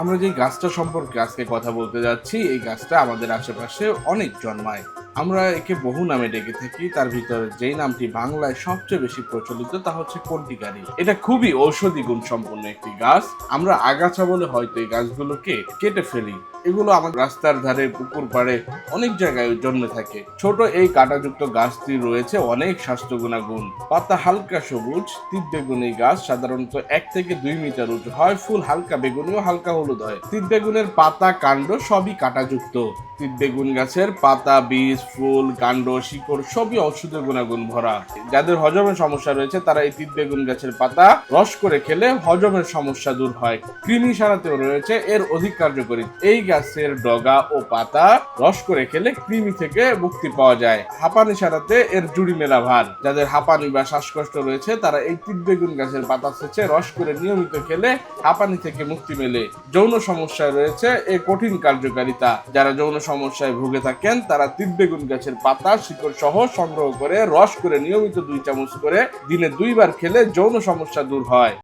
আমরা যে গাছটা সম্পর্কে আজকে কথা বলতে যাচ্ছি এই গাছটা আমাদের আশেপাশে অনেক জন্মায়। আমরা একে বহু নামে ডেকে থাকি, তার ভিতরে যেই নামটি বাংলায় সবচেয়ে বেশি প্রচলিত, তা হচ্ছে কন্টিকারি এটা খুবই ঔষধি গুণ সম্পন্ন একটি গাছ। আমরা আগাছা বলে হয়তো এই গাছগুলোকে কেটে ফেলি। এগুলো আমাদের রাস্তার ধারে, পুকুর পাড়ে অনেক জায়গায় জন্মে থাকে। ছোট এই কাঁটাযুক্ত গাছটি রয়েছে অনেক স্বাস্থ্য গুণাগুণ পাতা হালকা সবুজ, তিত বেগুনি গাছ সাধারণত এক থেকে দুই মিটার উঁচু হয়। ফুল হালকা বেগুনি ও হালকা হলুদ হয়। তিত বেগুনের পাতা, কাণ্ড সবই কাঁটাযুক্ত। বেগুন গাছের পাতা, বীজ, ফুল, কাণ্ড, শিকড়, সবই ঔষধের গুণাগুণ ভরা। যাদের হজমের সমস্যা রয়েছে, তারা এই তিত বেগুন গাছের পাতা রস করে খেলে হজমের সমস্যা দূর হয়। কৃমি সারাতেও রয়েছে, এর অধিক কার্যকরী। এই গাছের ডগা ও পাতা রস করে খেলে কৃমি থেকে মুক্তি পাওয়া যায়। হাঁপানি সারাতে এর জুড়ি মেলা ভার। যাদের হাঁপানি বা শ্বাসকষ্ট রয়েছে, তারা এই তিত বেগুন গাছের পাতা সেচে রস করে নিয়মিত খেলে হাঁপানি থেকে মুক্তি মেলে। যৌন সমস্যা রয়েছে, এ কঠিন কার্যকারিতা। যারা যৌন সমস্যায় ভুগে থাকেন, তারা তিত বেগুন গাছের পাতা, শিকড় সহ সংগ্রহ করে, রস করে, নিয়মিত দুই চামচ করে দিনে দুইবার খেলে যৌন সমস্যা দূর হয়।